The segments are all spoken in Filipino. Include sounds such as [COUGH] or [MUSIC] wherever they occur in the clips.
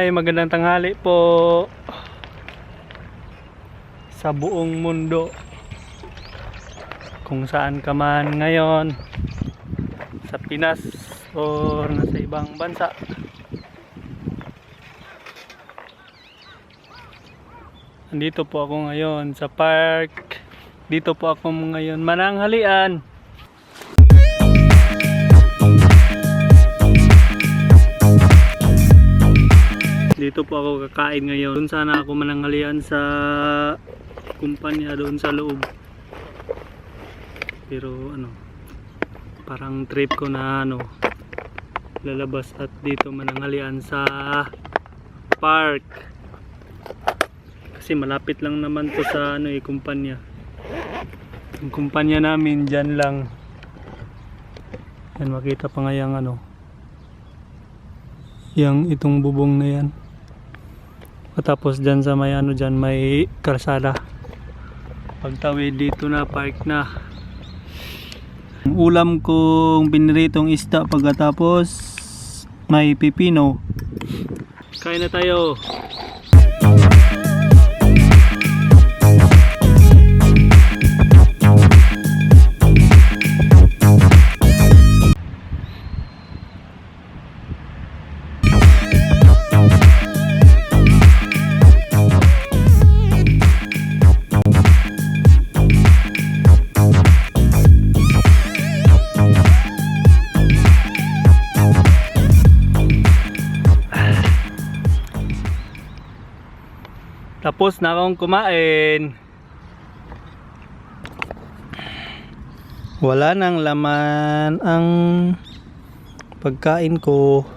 Hi, magandang tanghali po sa buong mundo. Kung saan ka man ngayon, sa Pinas o nasa ibang bansa. Andito po ako ngayon sa park. Dito po ako ngayon mananghalian. Dito po ako kakain ngayon. Doon sana ako mananghalian sa kumpanya doon sa loob. Pero ano, parang trip ko na ano, lalabas at dito mananghalian sa park. Kasi malapit lang naman to sa ano eh, kumpanya. Yung kumpanya namin dyan lang. Yan makita pa nga yung ano, yung itong bubong na yan. Tapos dyan sa may ano dyan may kalsada. Pagtawid dito na park na. Ulam kong piniritong isda pagkatapos may pipino. Kain na tayo. Tapos na akong kumain. Wala nang laman ang pagkain ko.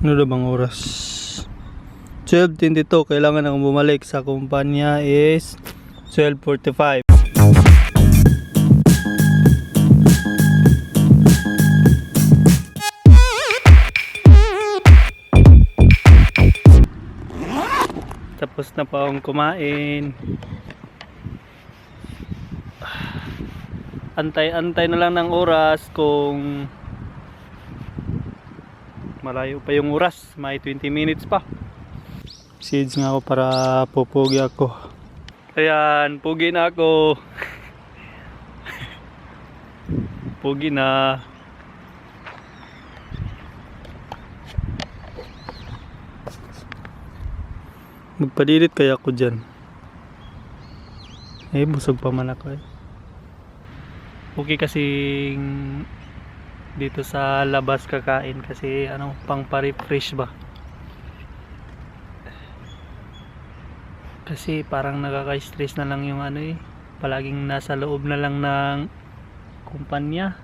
Ano na bang oras? 12.22. Kailangan akong bumalik sa kumpanya is 12.45. na pa akong kumain. Antay-antay na lang ng oras kung malayo pa yung oras. May 20 minutes pa. Seeds nga ako para pupugi ako. Ayan, pugi na ako. [LAUGHS] pugi na. Magpadilit kaya ako dyan. Eh, busog pa man ako eh. Okay kasing dito sa labas kakain kasi ano, pang pa-refresh ba. Kasi parang nakaka-stress na lang yung ano eh. Palaging nasa loob na lang ng kumpanya.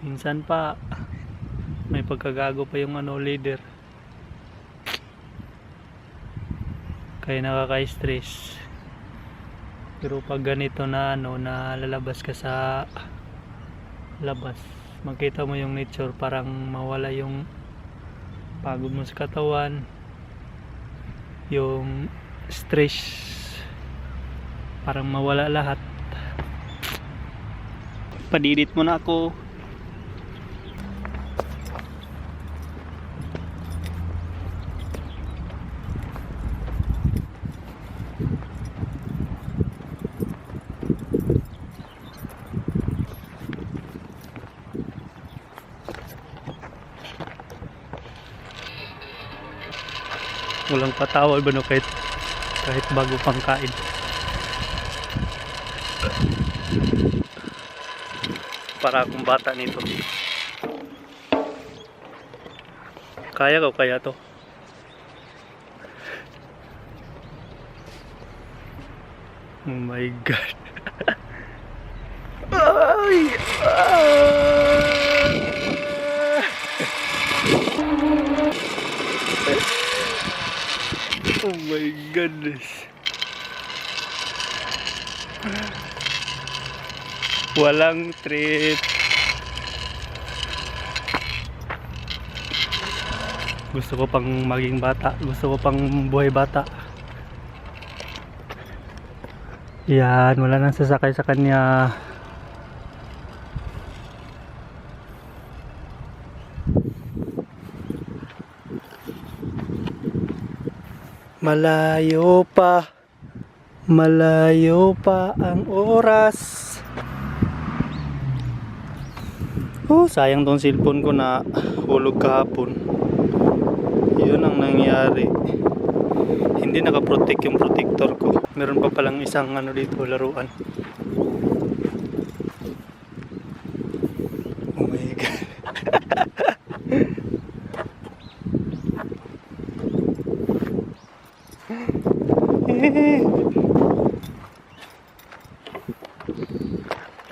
Minsan pa may pagkagago pa yung ano leader. Kaya nakaka-stress. Pero pag ganito na ano na lalabas ka sa labas makita mo yung nature parang mawala yung pagod mo sa katawan yung stress parang mawala lahat. Padidit mo na ako walang patawal ba no kahit kahit bago pang kain. Para akong bata nito. Kaya ko kaya to. Oh my god. [LAUGHS] Ay ah. Oh my goodness. Walang trip. Gusto ko pang maging bata. Gusto ko pang buhay bata. Yan, wala nang sasakay sa kanya. Malayo pa. Malayo pa ang oras. Oh, sayang tong cellphone ko na hulog kahapon. Yun ang nangyari. Hindi nakaprotect yung protector ko. Meron pa palang isang ano dito, laruan. Oh my God.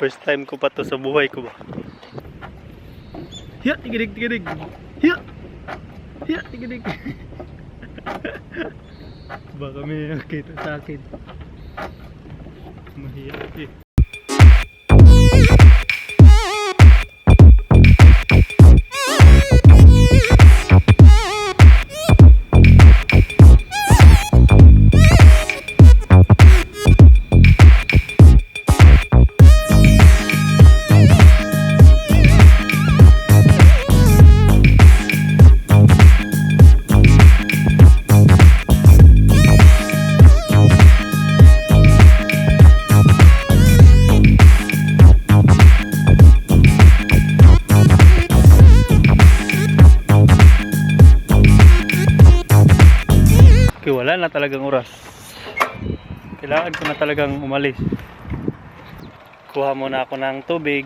First time ko pa to sa buhay ko ba. Hiya, tigidig, tigidig. Hiya. Hiya, tigidig. [LAUGHS] Baka may nakita sa akin. Mahiya eh. Okay, wala na talagang oras. Kailangan ko na talagang umalis. Kuha muna ako ng tubig.